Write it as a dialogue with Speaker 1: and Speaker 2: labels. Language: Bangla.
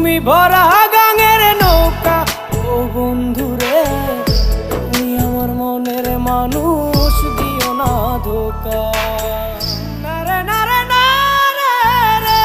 Speaker 1: তুমি ভরা গাঙের নৌকা। ও বন্ধুরে তুমি আমার মনের মানুষ দিও না ধোকা। নারে নারে নারে রে,